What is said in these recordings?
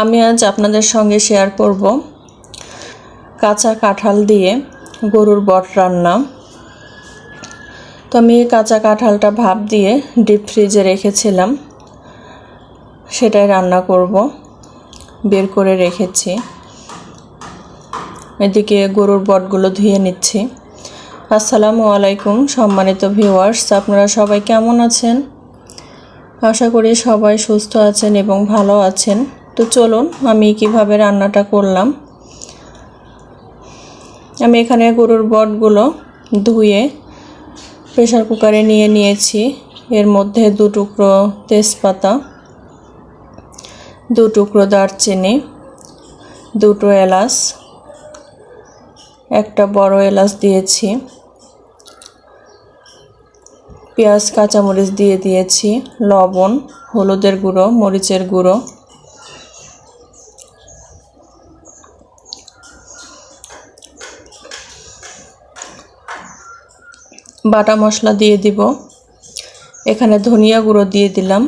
আমি আজ আপনাদের সঙ্গে শেয়ার করব কাঁচা কাঁঠাল দিয়ে গরুর বট রান্না। তো আমি কাঁচা কাঁঠালটা ভাপ দিয়ে ডিপ ফ্রিজে রেখেছিলাম। সেটাই রান্না করব, বের করে রেখেছি। এদিকে গরুর বটগুলো ধুয়ে নিচ্ছি। আসসালামু আলাইকুম সম্মানিত ভিউয়ার্স আপনারা সবাই কেমন আছেন? আশা করি সবাই সুস্থ আছেন এবং ভালো আছেন। তো চলুন, আমি কীভাবে রান্নাটা করলাম। আমি এখানে গরুর বটগুলো ধুয়ে প্রেশার কুকারে নিয়ে নিয়েছি। এর মধ্যে দু টুকরো তেজপাতা, দু টুকরো দারচিনি, দুটো এলাচ, একটা বড় এলাচ দিয়েছি, পেঁয়াজ, কাঁচামরিচ দিয়ে দিয়েছি, লবণ, হলুদের গুঁড়ো, মরিচের গুঁড়ো বাটা মশলা দিয়ে দিব। এখানে ধনিয়া গুঁড়ো দিয়ে দিলাম।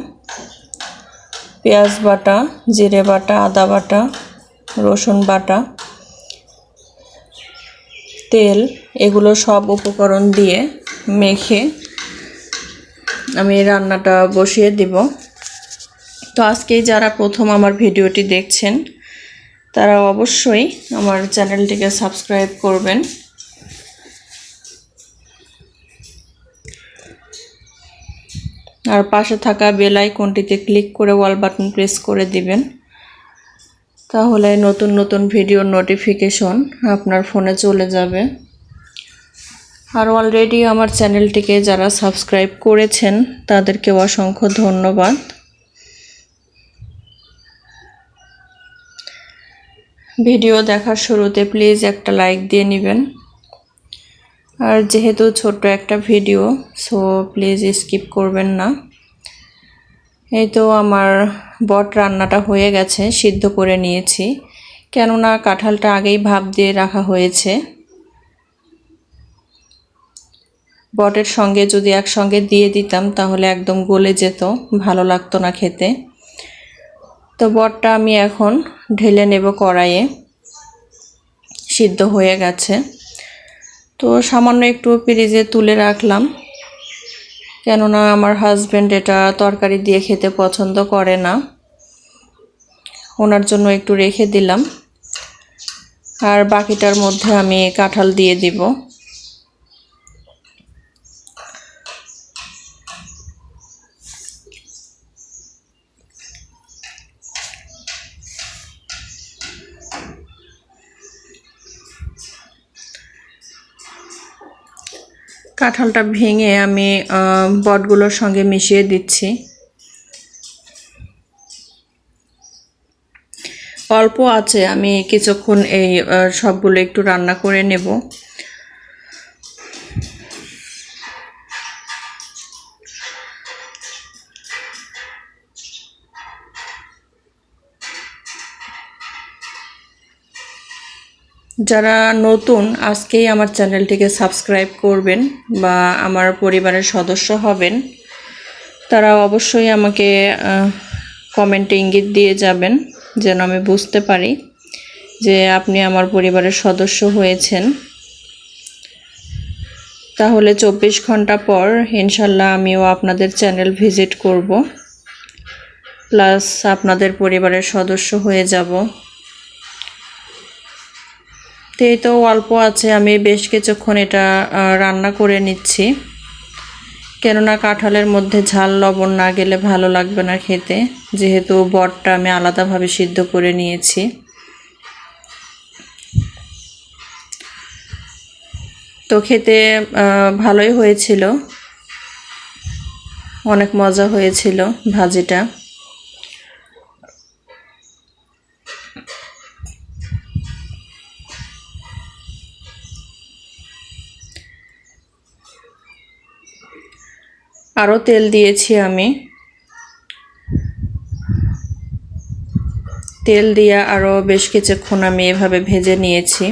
পেঁয়াজ বাটা, জিরে বাটা, আদা বাটা, রসুন বাটা, তেল, এগুলো সব উপকরণ দিয়ে মেখে আমি রান্নাটা বসিয়ে দিব। তো আজকেই যারা প্রথম আমার ভিডিওটি দেখছেন, তারা অবশ্যই আমার চ্যানেলটিকে সাবস্ক্রাইব করবেন। আর পাশে থাকা বেল আইকনটিতে ক্লিক করে ওয়াল বাটন প্রেস করে দিবেন। তাহলে নতুন নতুন ভিডিওর নোটিফিকেশন আপনার ফোনে চলে যাবে। আর অলরেডি আমার চ্যানেলটিকে যারা সাবস্ক্রাইব করেছেন, তাদেরকে অসংখ্য ধন্যবাদ। ভিডিও দেখার শুরুতে প্লিজ একটা লাইক দিয়ে নেবেন। আর যেহেতু ছোট্ট একটা ভিডিও সো প্লিজ স্কিপ করবেন না। এই তো আমার বট রান্নাটা হয়ে গেছে, সিদ্ধ করে নিয়েছি। কেননা কাঁঠালটা আগেই ভাপ দিয়ে রাখা হয়েছে। বটের সঙ্গে যদি একসঙ্গে দিয়ে দিতাম, তাহলে একদম গলে যেত, ভালো লাগতো না খেতে। তো বটটা আমি এখন ঢেলে নেব কড়াইয়ে। সিদ্ধ হয়ে গেছে। তো সামান্য একটু ফ্রিজে তুলে রাখলাম। কেননা আমার হাজব্যান্ড এটা তরকারি দিয়ে খেতে পছন্দ করে না। ওনার জন্য একটু রেখে দিলাম। আর বাকিটার মধ্যে আমি কাঁঠাল দিয়ে দিব। কাঁঠালটা ভেঙে আমি বটগুলোর সঙ্গে মিশিয়ে দিচ্ছি। অল্প আছে, আমি কিছুক্ষণ এই সবগুলো একটু রান্না করে নেব। যারা নতুন, আজকেই আমার চ্যানেলটিকে সাবস্ক্রাইব করবেন বা আমার পরিবারের সদস্য হবেন, তারা অবশ্যই আমাকে কমেন্টে ইঙ্গিত দিয়ে যাবেন যেন আমি বুঝতে পারি যে আপনি আমার পরিবারের সদস্য হয়েছেন। তাহলে চব্বিশ ঘণ্টা পর ইনশাল্লাহ আমিও আপনাদের চ্যানেল ভিজিট করব, প্লাস আপনাদের পরিবারের সদস্য হয়ে যাব। তো এই তো অল্প আছে, আমি বেশ কিছুক্ষণ এটা রান্না করে নিচ্ছি। কেননা কাঁঠালের মধ্যে ঝাল লবণ না গেলে ভালো লাগবে না খেতে, যেহেতু বটটা আমি আলাদাভাবে সিদ্ধ করে নিয়েছি। তো খেতে ভালোই হয়েছিল। অনেক মজা হয়েছিল ভাজিটা। আরও তেল দিয়েছি আমি। তেল দিয়ে আরও বেশ কিছুক্ষণ আমি এভাবে ভেজে নিয়েছি।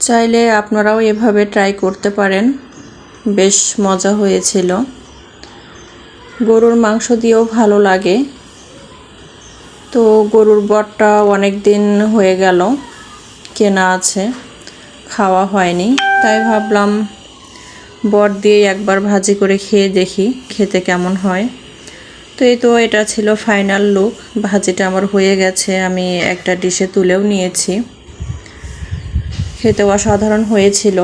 চাইলে আপনারাও এভাবে ট্রাই করতে পারেন। বেশ মজা হয়েছিল। গরুর মাংস দিয়েও ভালো লাগে। তো গরুর বটটা অনেক দিন হয়ে গেল, কেনা আছে, খাওয়া হয়নি। তাই ভাবলাম বট দিয়ে একবার ভাজি করে খেয়ে দেখি, খেতে কেমন হয়। তো এই তো এটা ছিল ফাইনাল লুক। ভাজিটা আমার হয়ে গেছে, আমি একটা ডিশে তুলেও নিয়েছি। খেতে অসাধারণ হয়েছিল।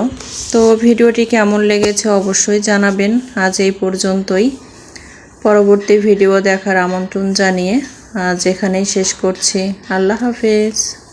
তো ভিডিওটি কেমন লেগেছে অবশ্যই জানাবেন। আজ এই পর্যন্তই। পরবর্তী ভিডিও দেখার আমন্ত্রণ জানিয়ে আজ এখানেই শেষ করছি। আল্লাহ হাফেজ।